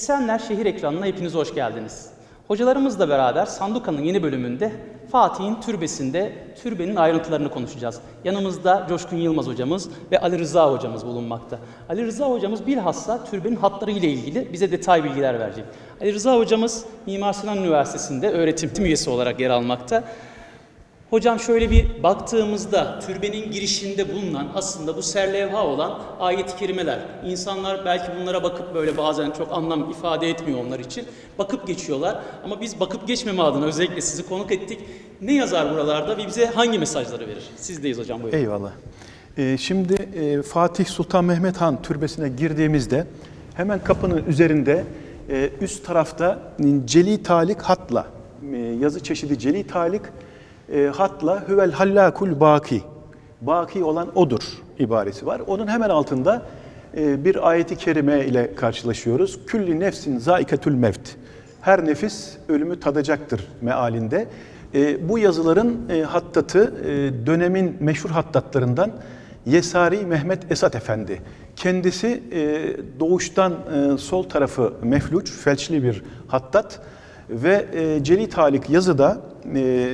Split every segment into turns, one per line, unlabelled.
Esenler Şehir Ekranı'na hepiniz hoş geldiniz. Hocalarımızla beraber Sanduka'nın yeni bölümünde Fatih'in türbesinde türbenin ayrıntılarını konuşacağız. Yanımızda Coşkun Yılmaz hocamız ve Ali Rıza hocamız bulunmakta. Ali Rıza hocamız bilhassa türbenin hatları ile ilgili bize detay bilgiler verecek. Ali Rıza hocamız Mimar Sinan Üniversitesi'nde öğretim üyesi olarak yer almakta. Hocam şöyle bir baktığımızda türbenin girişinde bulunan aslında bu serlevha olan ayet-i kerimeler. İnsanlar belki bunlara bakıp böyle bazen çok anlam ifade etmiyor onlar için. Bakıp geçiyorlar ama biz bakıp geçmeme adına özellikle sizi konuk ettik. Ne yazar buralarda ve bize hangi mesajları verir? Sizdeyiz hocam buyurun.
Eyvallah. Ee, şimdi e, Fatih Sultan Mehmet Han türbesine girdiğimizde hemen kapının üzerinde e, üst tarafta celi talik hatla e, yazı çeşidi celi talik e, hatla hüvel hallakul baki baki olan odur ibaresi var. Onun hemen altında e, bir ayeti kerime ile karşılaşıyoruz. Külli nefsin zaiketül mevt. Her nefis ölümü tadacaktır mealinde. E, bu yazıların e, hattatı e, dönemin meşhur hattatlarından Yesari Mehmet Esat Efendi. Kendisi e, doğuştan e, sol tarafı mefluç, felçli bir hattat ve e, Celi Talik yazıda e,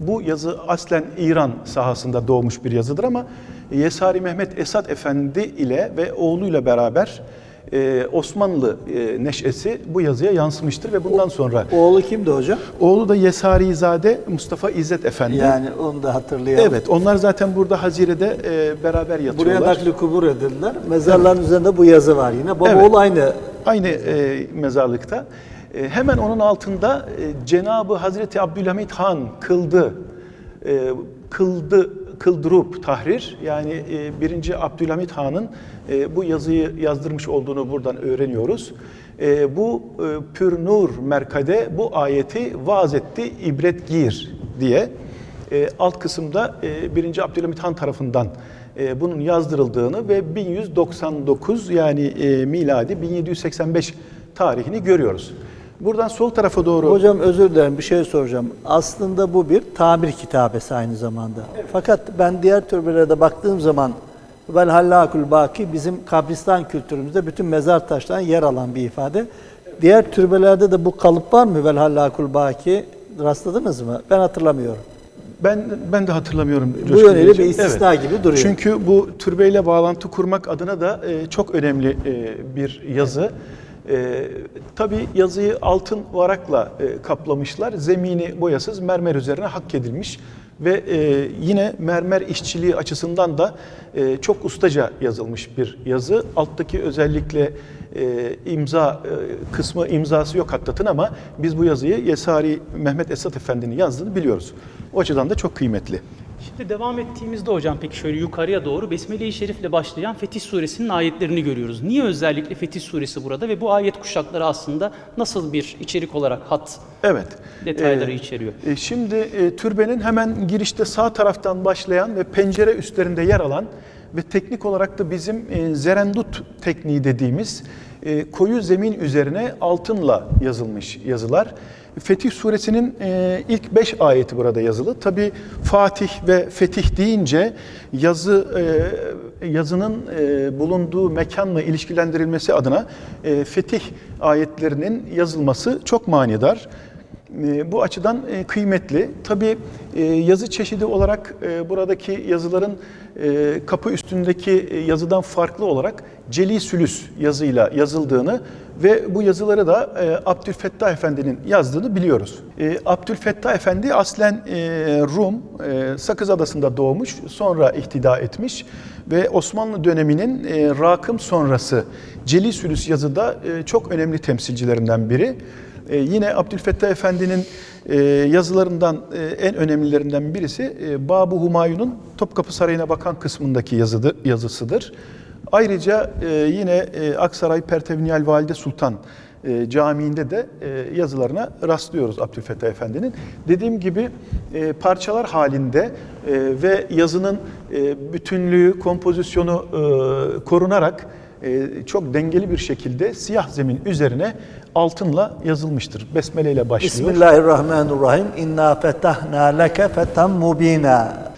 bu yazı aslen İran sahasında doğmuş bir yazıdır ama Yesari Mehmet Esat Efendi ile ve oğluyla beraber e, Osmanlı e, neşesi bu yazıya yansımıştır ve bundan sonra
Oğlu kimdi hocam?
oğlu da Yesarizade Mustafa İzzet Efendi.
Yani onu da hatırlayalım.
Evet, onlar zaten burada Hazire'de e, beraber
Buraya
yatıyorlar.
nakli kubur edildiler. Mezarların üzerinde bu yazı var yine. Baba
Evet.
oğul aynı.
Aynı e, mezarlıkta. E, hemen onun altında e, Cenabı Hazreti Abdülhamit Han kıldı, e, kıldı, kıldırup tahrir yani e, birinci Abdülhamit Han'ın bu yazıyı yazdırmış olduğunu buradan öğreniyoruz. Bu e, Pür Nur Merkade bu ayeti vaaz etti, ibret gir diye. Alt kısımda e, 1. Abdülhamit Han tarafından bunun yazdırıldığını ve 1199 yani miladi 1785 tarihini görüyoruz. Buradan sol tarafa doğru
Hocam özür dilerim bir şey soracağım. Aslında bu bir tabir kitabesi aynı zamanda. Fakat ben diğer türbelerde baktığım zaman vel hallakul baki bizim kabristan kültürümüzde bütün mezar taşlarına yer alan bir ifade. Diğer türbelerde de bu kalıp var mı vel hallakul baki? Rastladınız mı? Ben hatırlamıyorum.
ben ben de hatırlamıyorum.
Bu yönüyle bir istisna gibi duruyor.
Çünkü bu türbeyle bağlantı kurmak adına da e, çok önemli e, bir yazı. E, tabii yazıyı altın varakla e, kaplamışlar. Zemini boyasız mermer üzerine hak edilmiş ve e, yine mermer işçiliği açısından da e, çok ustaca yazılmış bir yazı. Alttaki özellikle e, imza e, kısmı imzası yok hattatın ama biz bu yazıyı Yesari Mehmet Esat Efendi'nin yazdığını biliyoruz. O açıdan da çok kıymetli.
Şimdi devam ettiğimizde hocam peki şöyle yukarıya doğru Besmele-i Şerif'le başlayan Fetih Suresinin ayetlerini görüyoruz. Niye özellikle Fetih Suresi burada ve bu ayet kuşakları aslında nasıl bir içerik olarak hat
Evet.
detayları
Ee,
içeriyor?
E, Şimdi e, türbenin hemen girişte sağ taraftan başlayan ve pencere üstlerinde yer alan ve teknik olarak da bizim e, zerendut tekniği dediğimiz e, koyu zemin üzerine altınla yazılmış yazılar. Fetih suresinin e, ilk beş ayeti burada yazılı. Tabi Fatih ve Fetih deyince yazı e, yazının e, bulunduğu mekanla ilişkilendirilmesi adına e, Fetih ayetlerinin yazılması çok manidar. E, Bu açıdan e, kıymetli. Tabii e, yazı çeşidi olarak buradaki yazıların kapı üstündeki yazıdan farklı olarak Celi Sülüs yazıyla yazıldığını ve bu yazıları da Abdülfettah Efendi'nin yazdığını biliyoruz. Abdülfettah Efendi aslen Rum, Sakız Adası'nda doğmuş, sonra ihtida etmiş ve Osmanlı döneminin rakım sonrası Celi Sülüs yazıda çok önemli temsilcilerinden biri. Ee, yine Abdülfettah Efendi'nin e, yazılarından e, en önemlilerinden birisi e, Bab-ı Humayun'un Topkapı Sarayı'na bakan kısmındaki yazıdır, yazısıdır. Ayrıca yine e, Aksaray Pertevniyal Valide Sultan Camii'nde de yazılarına rastlıyoruz Abdülfettah Efendi'nin. Dediğim gibi parçalar halinde ve yazının bütünlüğü, kompozisyonu korunarak çok dengeli bir şekilde siyah zemin üzerine altınla yazılmıştır. Besmele ile başlıyor.
Bismillahirrahmanirrahim. İnna fetahna leke feten mubina.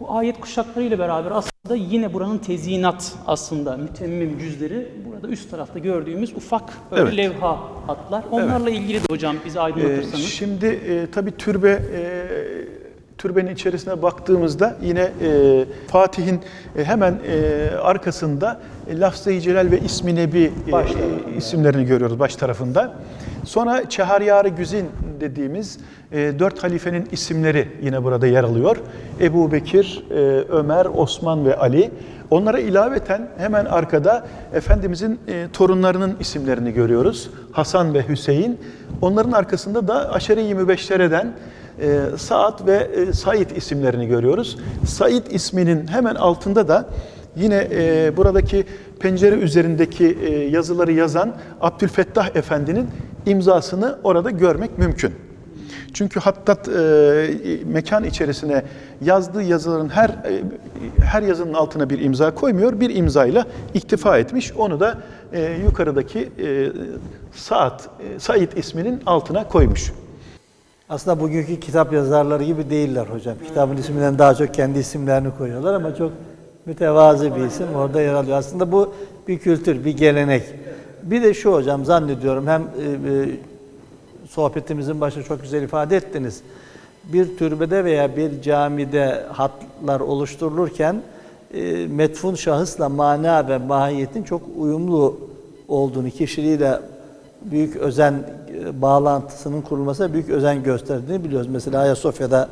Bu ayet kuşakları ile beraber aslında yine buranın tezyinat aslında mütemmim cüzleri burada üst tarafta gördüğümüz ufak böyle
Evet.
levha hatlar. Onlarla ilgili de hocam bizi
Ee,
aydınlatırsanız.
şimdi e, tabii türbe e, türbenin içerisine baktığımızda yine e, Fatih'in e, hemen e, arkasında e, Lafz-ı Celal ve İsmi Nebi e,
tarafında.
isimlerini görüyoruz baş tarafında. Sonra Çeharyar-ı Güzin dediğimiz e, dört halifenin isimleri yine burada yer alıyor. Ebu Bekir, e, Ömer, Osman ve Ali. Onlara ilaveten hemen arkada Efendimizin e, torunlarının isimlerini görüyoruz. Hasan ve Hüseyin. Onların arkasında da Aşere-i Mübeşşere'den e, Saad ve e, isimlerini görüyoruz. Said isminin hemen altında da yine e, buradaki pencere üzerindeki e, yazıları yazan Abdülfettah Efendi'nin imzasını orada görmek mümkün. Çünkü Hattat e, mekan içerisine yazdığı yazıların her e, her yazının altına bir imza koymuyor. Bir imzayla iktifa etmiş. Onu da e, yukarıdaki e, Saad, e, Said isminin altına koymuş.
Aslında bugünkü kitap yazarları gibi değiller hocam. Kitabın isminden daha çok kendi isimlerini koyuyorlar ama çok mütevazı bir isim orada yer alıyor. Aslında bu bir kültür, bir gelenek. Bir de şu hocam zannediyorum hem e, e, sohbetimizin başında çok güzel ifade ettiniz. Bir türbede veya bir camide hatlar oluşturulurken e, metfun şahısla mana ve mahiyetin çok uyumlu olduğunu, kişiliğiyle büyük özen bağlantısının kurulmasına büyük özen gösterdiğini biliyoruz. Mesela Ayasofya'da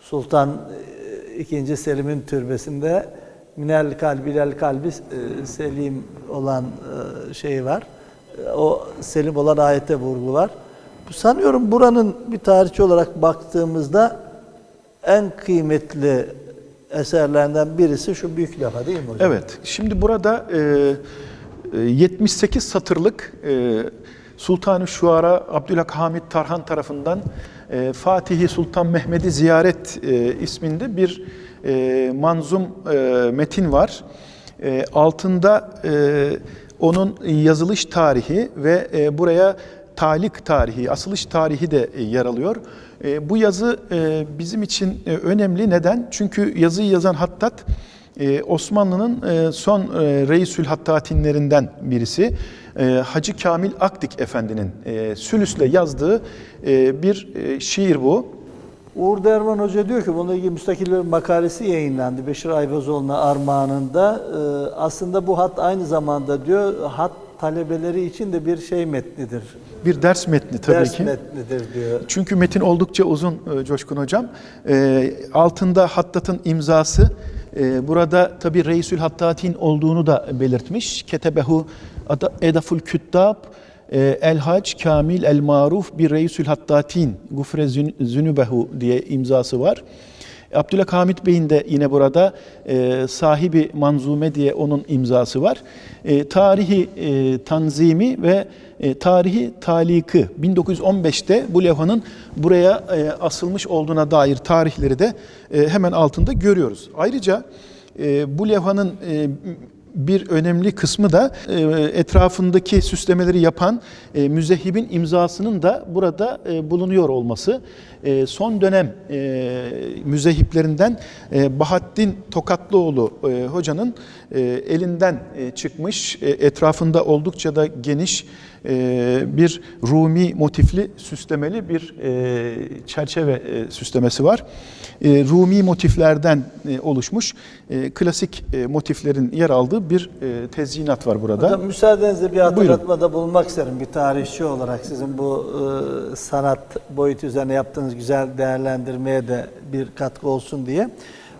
Sultan e, II. Selim'in türbesinde minel kalbilel kalbi e, selim olan e, şey var. O selim olan ayete vurgu var. Sanıyorum buranın bir tarihçi olarak baktığımızda en kıymetli eserlerinden birisi şu büyük lafa değil mi hocam?
Evet, şimdi burada e, 78 satırlık e, Sultan-ı Şuara Abdülhak Hamid Tarhan tarafından e, Fatihi Sultan Mehmet'i ziyaret e, isminde bir e, manzum e, metin var. E, altında e, onun yazılış tarihi ve e, buraya talik tarihi, asılış tarihi de yer alıyor. E, Bu yazı e, bizim için e, önemli. Neden? Çünkü yazıyı yazan Hattat Osmanlı'nın son Reisül Hattatinlerinden birisi. E, Hacı Kamil Akdik Efendi'nin e, Sülüs'le yazdığı e, bir e, şiir bu.
Uğur Derman Hoca diyor ki bununla ilgili müstakil bir makalesi yayınlandı Beşir Ayvazoğlu'na armağanında. Ee, aslında bu hat aynı zamanda diyor hat talebeleri için de bir şey metnidir.
Bir ders metni tabii
Ders
ki.
metnidir diyor.
Çünkü metin oldukça uzun e, Coşkun Hocam. E, altında Hattat'ın imzası. E, burada tabi Reisül Hattatin olduğunu da belirtmiş. Ketebehu Edaful Küttab El Hac Kamil El Maruf bir Reisül Hattatin Gufre Zün- Zünübehu diye imzası var. Abdülhamit Bey'in de yine burada e, sahibi manzume diye onun imzası var. E, tarihi e, tanzimi ve e, tarihi taliki 1915'te bu levhanın buraya e, asılmış olduğuna dair tarihleri de e, hemen altında görüyoruz. Ayrıca e, bu levhanın e, bir önemli kısmı da e, etrafındaki süslemeleri yapan e, müzehibin imzasının da burada e, bulunuyor olması. E, son dönem e, müzehiplerinden e, Bahattin Tokatlıoğlu e, hocanın e, elinden e, çıkmış, e, etrafında oldukça da geniş e, bir Rumi motifli süslemeli bir e, çerçeve e, süslemesi var. E, Rumi motiflerden e, oluşmuş e, klasik e, motiflerin yer aldığı bir e, tezyinat var burada.
Hocam müsaadenizle bir hatırlatmada bulunmak isterim bir tarihçi olarak sizin bu e, sanat boyutu üzerine yaptığınız güzel değerlendirmeye de bir katkı olsun diye.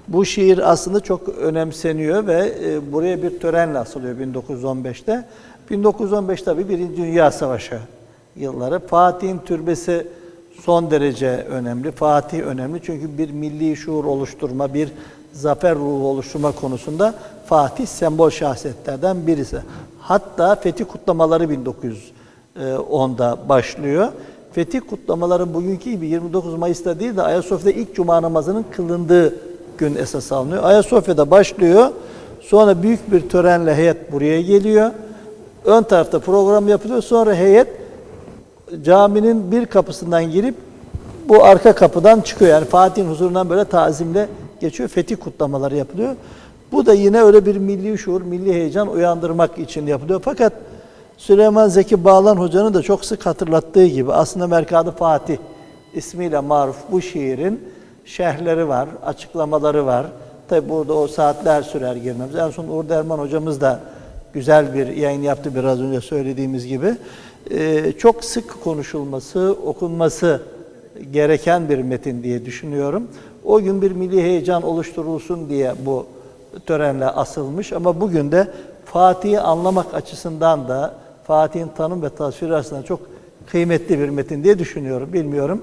Bu şiir aslında çok önemseniyor ve e, buraya bir törenle asılıyor 1915'te. 1915 tabii Birinci Dünya Savaşı yılları. Fatih'in türbesi son derece önemli. Fatih önemli çünkü bir milli şuur oluşturma, bir zafer ruhu oluşturma konusunda Fatih sembol şahsiyetlerden birisi. Hatta fetih kutlamaları 1910'da başlıyor. Fetih kutlamaları bugünkü gibi 29 Mayıs'ta değil de Ayasofya'da ilk cuma namazının kılındığı gün esas alınıyor. Ayasofya'da başlıyor. Sonra büyük bir törenle heyet buraya geliyor. Ön tarafta program yapılıyor. Sonra heyet caminin bir kapısından girip bu arka kapıdan çıkıyor. Yani Fatih'in huzurundan böyle tazimle geçiyor. Fetih kutlamaları yapılıyor. Bu da yine öyle bir milli şuur, milli heyecan uyandırmak için yapılıyor. Fakat Süleyman Zeki Bağlan Hoca'nın da çok sık hatırlattığı gibi aslında Merkad-ı Fatih ismiyle maruf bu şiirin şerhleri var, açıklamaları var. Tabi burada o saatler sürer girmemiz. En son Uğur Derman hocamız da güzel bir yayın yaptı biraz önce söylediğimiz gibi. Ee, çok sık konuşulması, okunması gereken bir metin diye düşünüyorum. O gün bir milli heyecan oluşturulsun diye bu törenle asılmış ama bugün de Fatih'i anlamak açısından da Fatih'in tanım ve tasviri açısından çok kıymetli bir metin diye düşünüyorum. Bilmiyorum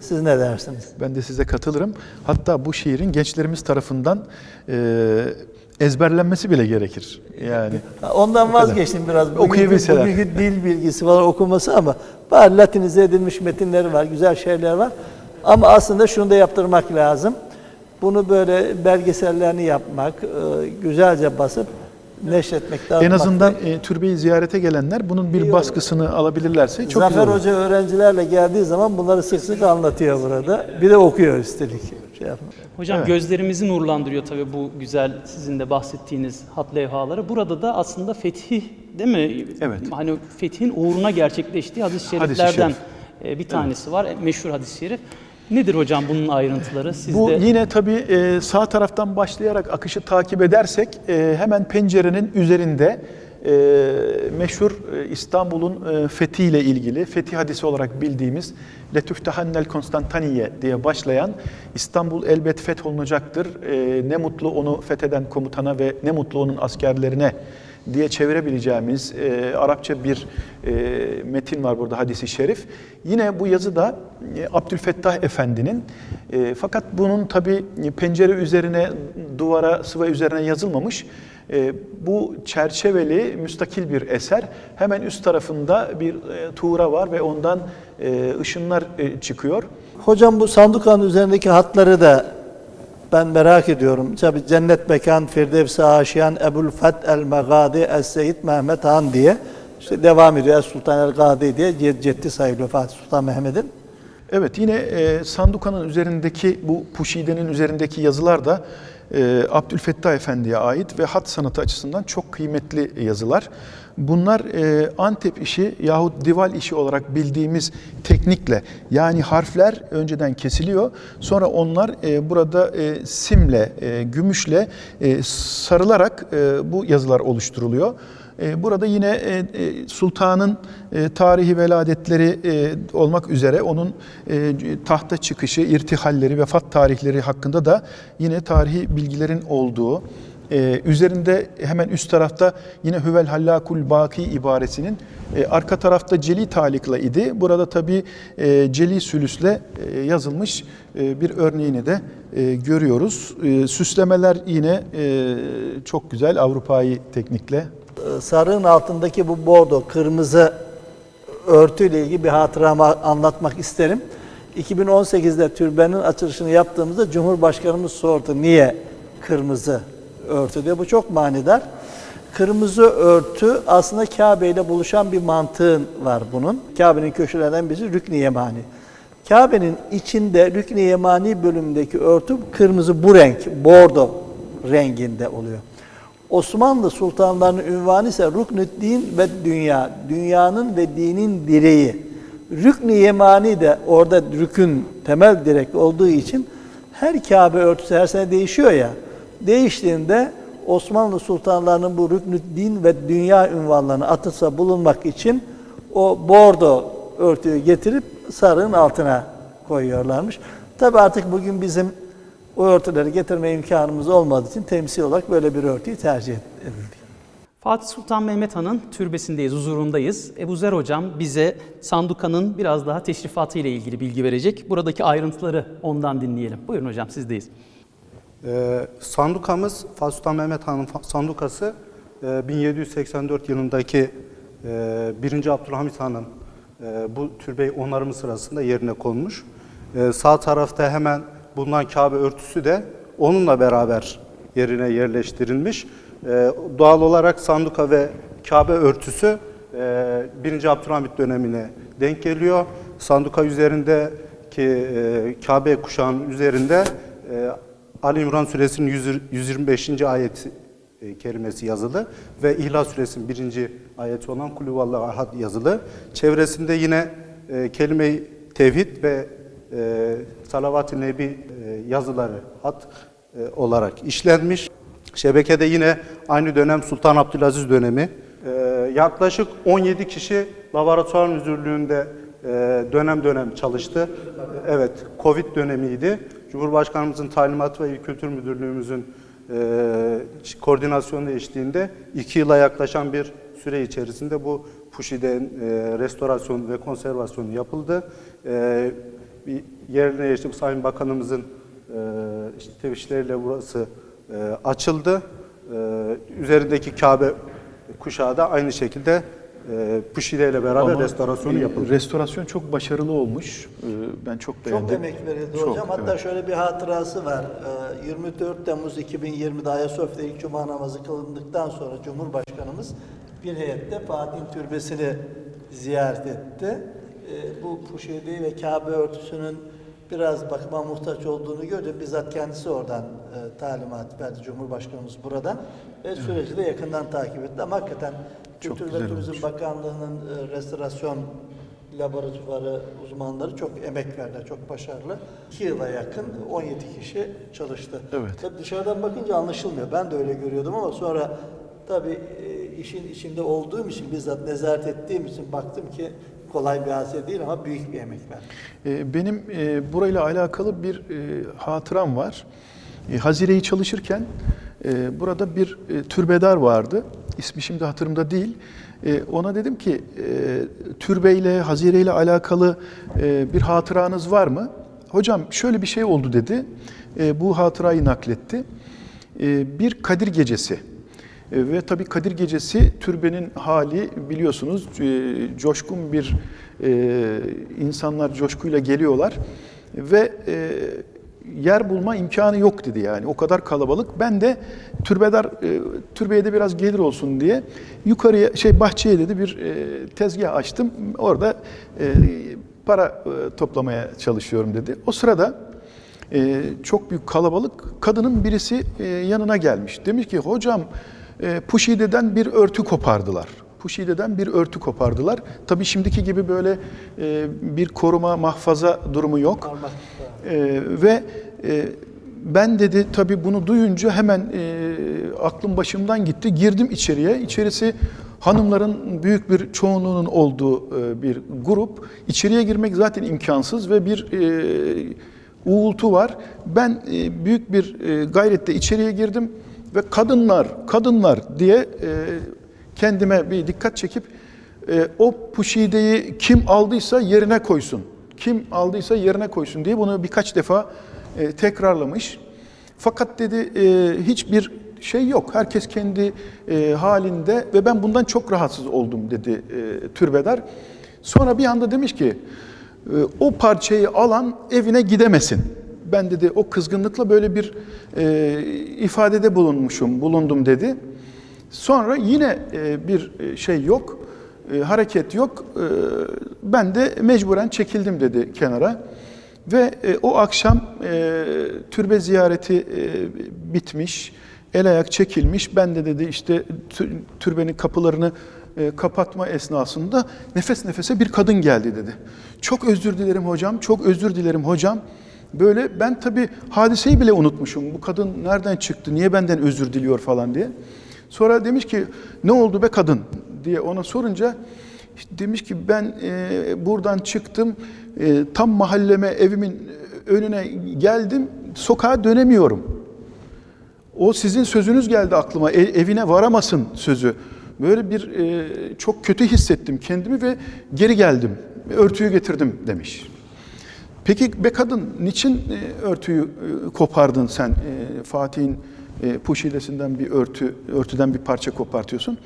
siz ne dersiniz?
Ben de size katılırım. Hatta bu şiirin gençlerimiz tarafından e, ezberlenmesi bile gerekir. Yani
Ondan vazgeçtim biraz. Bugünkü,
Okuyabilseler.
bugünkü dil bilgisi falan okuması ama var latinize edilmiş metinleri var, güzel şeyler var. Ama aslında şunu da yaptırmak lazım. Bunu böyle belgesellerini yapmak, e, güzelce basıp neşretmek,
en
dağıtmak.
azından e, türbeyi ziyarete gelenler bunun bir baskısını alabilirlerse çok
Zafer
güzel olur.
Hoca öğrencilerle geldiği zaman bunları sık sık anlatıyor burada. Bir de okuyor üstelik. Şey yapma.
Hocam
Evet.
gözlerimizi nurlandırıyor tabii bu güzel sizin de bahsettiğiniz hat levhaları. Burada da aslında fetih değil mi?
Evet.
Hani fethin uğruna gerçekleştiği hadis-i
Hadis-i
şeriflerden
şerif.
e, bir tanesi var. Meşhur hadis-i şerif. Nedir hocam bunun ayrıntıları? Siz
Bu
de
yine tabii e, sağ taraftan başlayarak akışı takip edersek e, hemen pencerenin üzerinde e, meşhur İstanbul'un fethiyle ilgili fetih hadisi olarak bildiğimiz Letüftehannel Konstantaniye diye başlayan İstanbul elbet fetholunacaktır. Ne mutlu onu fetheden komutana ve ne mutlu onun askerlerine diye çevirebileceğimiz e, Arapça bir e, metin var burada hadisi şerif. Yine bu yazı da e, Abdülfettah Efendi'nin e, fakat bunun tabi pencere üzerine, duvara, sıva üzerine yazılmamış. E, bu çerçeveli müstakil bir eser. Hemen üst tarafında bir e, tuğra var ve ondan e, ışınlar e, çıkıyor.
Hocam bu sandukanın üzerindeki hatları da ben merak ediyorum. Tabi cennet mekan Firdevs-i Aşiyan Ebul Feth el Megadi Es Seyyid Mehmet Han diye işte devam ediyor. Es Sultan el Gadi diye ced- ceddi sayılıyor Fatih Sultan Mehmet'in.
Evet yine e, sandukanın üzerindeki bu puşidenin üzerindeki yazılar da e, Abdülfettah Efendi'ye ait ve hat sanatı açısından çok kıymetli yazılar. Bunlar e, Antep işi yahut dival işi olarak bildiğimiz teknikle yani harfler önceden kesiliyor. Sonra onlar e, burada e, simle, gümüşle sarılarak bu yazılar oluşturuluyor. E, Burada yine e, e, sultanın tarihi veladetleri olmak üzere onun tahta çıkışı, irtihalleri, vefat tarihleri hakkında da yine tarihi bilgilerin olduğu, üzerinde hemen üst tarafta yine Hüvel Hallakul Baki ibaresinin arka tarafta Celi talikla idi. Burada tabi Celi sülüsle yazılmış bir örneğini de görüyoruz. Süslemeler yine çok güzel Avrupa'yı teknikle
Sarığın altındaki bu bordo, kırmızı örtüyle ilgili bir hatıramı anlatmak isterim. 2018'de türbenin açılışını yaptığımızda Cumhurbaşkanımız sordu niye kırmızı örtü diye. Bu çok manidar. Kırmızı örtü aslında Kabe ile buluşan bir mantığın var bunun. Kabe'nin köşelerinden birisi Rükn-i Yemani. Kabe'nin içinde Rükn-i Yemani bölümündeki örtü kırmızı bu renk, bordo renginde oluyor. Osmanlı sultanlarının ünvanı ise Ruknüddin ve dünya. Dünyanın ve dinin direği. Rükn-i Yemani de orada rükün temel direk olduğu için her Kabe örtüsü her sene değişiyor ya. Değiştiğinde Osmanlı sultanlarının bu Rüknüddin ve dünya ünvanlarını atılsa bulunmak için o bordo örtüyü getirip sarığın altına koyuyorlarmış. Tabi artık bugün bizim o örtüleri getirme imkanımız olmadığı için temsil olarak böyle bir örtüyü tercih edildi.
Fatih Sultan Mehmet Han'ın türbesindeyiz, huzurundayız. Ebu Zer Hocam bize Sandukan'ın biraz daha teşrifatı ile ilgili bilgi verecek. Buradaki ayrıntıları ondan dinleyelim. Buyurun hocam sizdeyiz.
Ee, sandukamız Fatih Sultan Mehmet Han'ın sandukası e, 1784 yılındaki e, 1. Abdülhamit Han'ın e, bu türbeyi onarımı sırasında yerine konmuş. E, sağ tarafta hemen bulunan Kabe örtüsü de onunla beraber yerine yerleştirilmiş. E, doğal olarak sanduka ve Kabe örtüsü e, 1. Abdülhamit dönemine denk geliyor. Sanduka üzerindeki e, Kabe kuşağının üzerinde e, Ali İmran suresinin 100 125. ayet e, kerimesi yazılı ve İhlas suresinin birinci ayeti olan Kulü Vallahu Ahad yazılı. Çevresinde yine e, kelime-i tevhid ve e, salavat-ı nebi e, yazıları hat e, olarak işlenmiş. Şebekede yine aynı dönem Sultan Abdülaziz dönemi. E, yaklaşık 17 kişi laboratuvar müdürlüğünde e, dönem dönem çalıştı. Evet, Covid dönemiydi. Cumhurbaşkanımızın talimatı ve İl Kültür Müdürlüğümüzün e, koordinasyonu eşliğinde iki yıla yaklaşan bir süre içerisinde bu Puşi'den e, restorasyon ve konservasyonu yapıldı. E, bir yerine işte Sayın Bakanımızın e, işte tevişleriyle burası e, açıldı. E, üzerindeki Kabe kuşağı da aynı şekilde e, Puşide ile beraber
Ama,
restorasyonu
e,
yapıldı.
Restorasyon çok başarılı olmuş. E, Ben çok beğendim.
Çok emek verildi
Çok,
hocam. Hatta
evet.
şöyle bir hatırası var. Ee, 24 Temmuz 2020'de Ayasofya'da ilk cuma namazı kılındıktan sonra Cumhurbaşkanımız bir heyette Fatih'in türbesini ziyaret etti. Ee, Bu Puşedi ve Kabe örtüsünün biraz bakıma muhtaç olduğunu görünce bizzat kendisi oradan e, talimat verdi Cumhurbaşkanımız buradan ve süreci de yakından takip etti. Ama hakikaten
Çok
Kültür ve Turizm. Bakanlığı'nın e, restorasyon laboratuvarı uzmanları çok emek verdiler, çok başarılı. 2 yıla yakın 17 kişi çalıştı.
Evet.
Tabii dışarıdan bakınca anlaşılmıyor. Ben de öyle görüyordum ama sonra tabii e, işin içinde olduğum için, bizzat nezaret ettiğim için baktım ki kolay bir hadise değil ama büyük bir emek var.
E, Benim e, burayla alakalı bir e, hatıram var. E, Hazire'yi çalışırken e, burada bir e, türbedar vardı. İsmi şimdi hatırımda değil. Ona dedim ki türbeyle, Hazire'yle alakalı bir hatıranız var mı? Hocam şöyle bir şey oldu dedi. Bu hatırayı nakletti. Bir Kadir Gecesi. E, Ve tabii Kadir Gecesi türbenin hali biliyorsunuz e, coşkun bir e, insanlar coşkuyla geliyorlar ve yer bulma imkanı yok dedi yani o kadar kalabalık. Ben de türbedar türbeye de biraz gelir olsun diye yukarıya şey bahçeye dedi bir tezgah açtım. Orada para toplamaya çalışıyorum dedi. O sırada çok büyük kalabalık. Kadının birisi yanına gelmiş. Demiş ki hocam e, Puşide'den bir örtü kopardılar. Puşide'den bir örtü kopardılar. Tabii şimdiki gibi böyle e, bir koruma, mahfaza durumu yok. E, ve e, ben dedi tabii bunu duyunca hemen e, aklım başımdan gitti. Girdim içeriye. İçerisi hanımların büyük bir çoğunluğunun olduğu e, bir grup. İçeriye girmek zaten imkansız ve bir e, uğultu var. Ben e, büyük bir e, gayretle içeriye girdim ve kadınlar, kadınlar diye e, kendime bir dikkat çekip e, o puşideyi kim aldıysa yerine koysun. Kim aldıysa yerine koysun diye bunu birkaç defa e, tekrarlamış. Fakat dedi e, hiçbir şey yok. Herkes kendi e, halinde ve ben bundan çok rahatsız oldum dedi e, türbedar. Sonra bir anda demiş ki e, o parçayı alan evine gidemesin. Ben dedi o kızgınlıkla böyle bir e, ifadede bulunmuşum, bulundum dedi. Sonra yine e, bir e, şey yok, e, hareket yok. E, Ben de mecburen çekildim dedi kenara. Ve e, o akşam e, türbe ziyareti e, bitmiş, el ayak çekilmiş. Ben de dedi işte tü- türbenin kapılarını e, kapatma esnasında nefes nefese bir kadın geldi dedi. Çok özür dilerim hocam, çok özür dilerim hocam. Böyle ben tabii hadiseyi bile unutmuşum. Bu kadın nereden çıktı, niye benden özür diliyor falan diye. Sonra demiş ki ne oldu be kadın diye ona sorunca demiş ki ben e, buradan çıktım e, tam mahalleme evimin önüne geldim sokağa dönemiyorum. O sizin sözünüz geldi aklıma "E- evine varamasın sözü. Böyle bir e, çok kötü hissettim kendimi ve geri geldim. Örtüyü getirdim demiş. Peki be kadın niçin e, örtüyü e, kopardın sen e, Fatih'in puşidesinden bir örtü örtüden bir parça kopartıyorsun?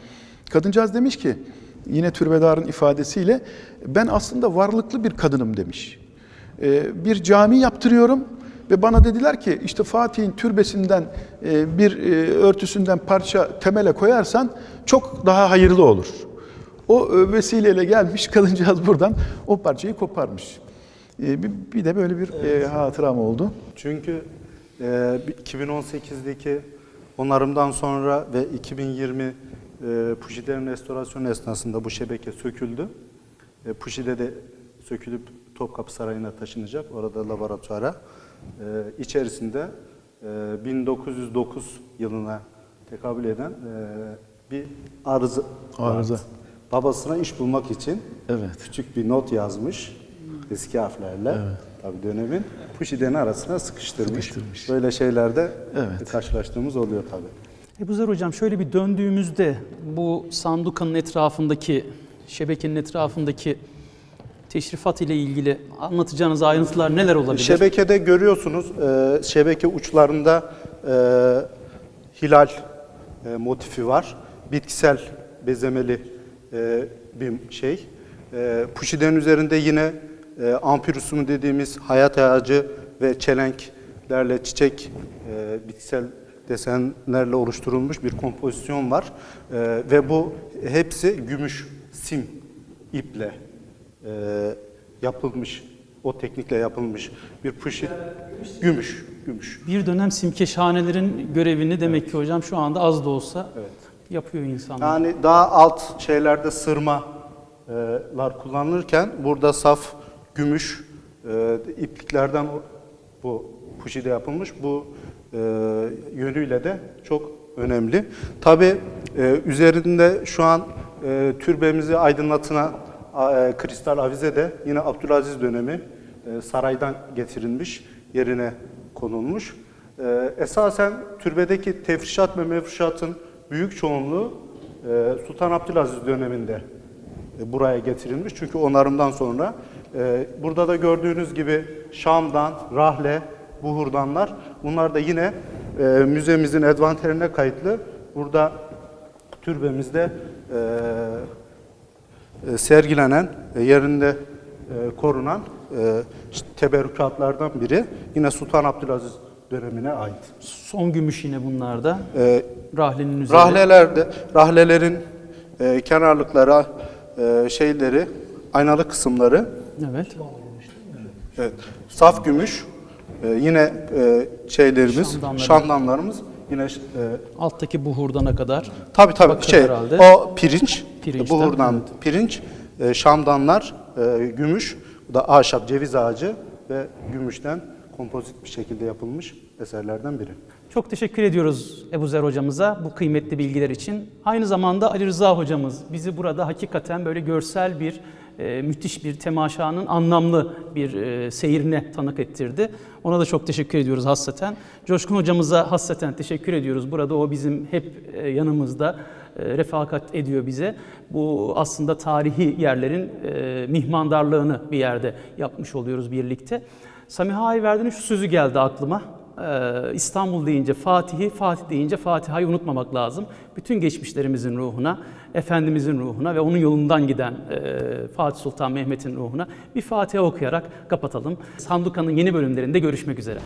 Kadıncağız demiş ki yine türbedarın ifadesiyle ben aslında varlıklı bir kadınım demiş. Bir cami yaptırıyorum ve bana dediler ki işte Fatih'in türbesinden bir örtüsünden parça temele koyarsan çok daha hayırlı olur. O vesileyle gelmiş kadıncağız buradan o parçayı koparmış. E, Bir, de böyle bir e, hatıram oldu.
Çünkü Ee, 2018'deki onarımdan sonra ve 2020 e, Pujide'nin restorasyonu esnasında bu şebeke söküldü. E, Pujide de sökülüp Topkapı Sarayı'na taşınacak. Orada laboratuvara. E, içerisinde e, 1909 yılına tekabül eden e, bir arıza
Arıza.
Babasına iş bulmak için
Evet.
küçük bir not yazmış eski harflerle. Tabii dönemin Pushide'nin arasına sıkıştırmış.
Sıkıştırmış.
Böyle şeylerde
Evet.
karşılaştığımız oluyor tabii.
Ebu Zer Hocam şöyle bir döndüğümüzde bu sandukanın etrafındaki, şebekenin etrafındaki teşrifat ile ilgili anlatacağınız ayrıntılar neler olabilir?
Şebekede görüyorsunuz e, şebeke uçlarında e, hilal e, motifi var. Bitkisel bezemeli e, bir şey. E, Pushide'nin üzerinde yine e, ampirusum dediğimiz hayat ağacı ve çelenklerle çiçek e, bitkisel desenlerle oluşturulmuş bir kompozisyon var. E, ve bu hepsi gümüş sim iple e, yapılmış, o teknikle yapılmış bir puşi gümüş, gümüş.
Bir dönem simkeşhanelerin görevini demek ki hocam şu anda az da olsa yapıyor insanlar.
Yani daha alt şeylerde sırmalar kullanılırken burada saf gümüş e, ipliklerden bu puşide yapılmış. Bu e, yönüyle de çok önemli. Tabi üzerinde şu an e, türbemizi aydınlatılan e, kristal avize de yine Abdülaziz dönemi e, saraydan getirilmiş, yerine konulmuş. E, esasen türbedeki tefrişat ve mefruşatın büyük çoğunluğu e, Sultan Abdülaziz döneminde e, buraya getirilmiş. Çünkü onarımdan sonra e, burada da gördüğünüz gibi Şam'dan, Rahle, Buhurdanlar bunlar da yine e, müzemizin envanterine kayıtlı. Burada türbemizde e, e, sergilenen, yerinde korunan teberrükatlardan biri yine Sultan Abdülaziz dönemine ait.
Son gümüş yine bunlarda.
E,
Rahlenin üzerinde.
Rahlelerde, rahlelerin e, kenarlıkları, e, şeyleri, aynalı kısımları,
Evet.
evet, saf gümüş, e, yine e, şeylerimiz,
Şamdanları.
şamdanlarımız, yine e,
Alttaki buhurdana kadar.
tabii tabii
Bakır
şey,
herhalde.
o pirinç,
Pirinçten,
buhurdan pirinç, e, şamdanlar, e, gümüş, bu da ahşap, ceviz ağacı ve gümüşten kompozit bir şekilde yapılmış eserlerden biri.
Çok teşekkür ediyoruz Ebu Zer hocamıza bu kıymetli bilgiler için. Aynı zamanda Ali Rıza hocamız bizi burada hakikaten böyle görsel bir, e, müthiş bir temaşanın anlamlı bir e, seyrine tanık ettirdi. Ona da çok teşekkür ediyoruz hasreten. Coşkun hocamıza hasreten teşekkür ediyoruz. Burada o bizim hep e, yanımızda e, refakat ediyor bize. Bu aslında tarihi yerlerin e, mihmandarlığını bir yerde yapmış oluyoruz birlikte. Samiha Ayverdi'nin şu sözü geldi aklıma. İstanbul deyince Fatih'i, Fatih deyince Fatiha'yı unutmamak lazım. Bütün geçmişlerimizin ruhuna, Efendimizin ruhuna ve onun yolundan giden e, Fatih Sultan Mehmet'in ruhuna bir Fatiha okuyarak kapatalım. Sanduka'nın yeni bölümlerinde görüşmek üzere.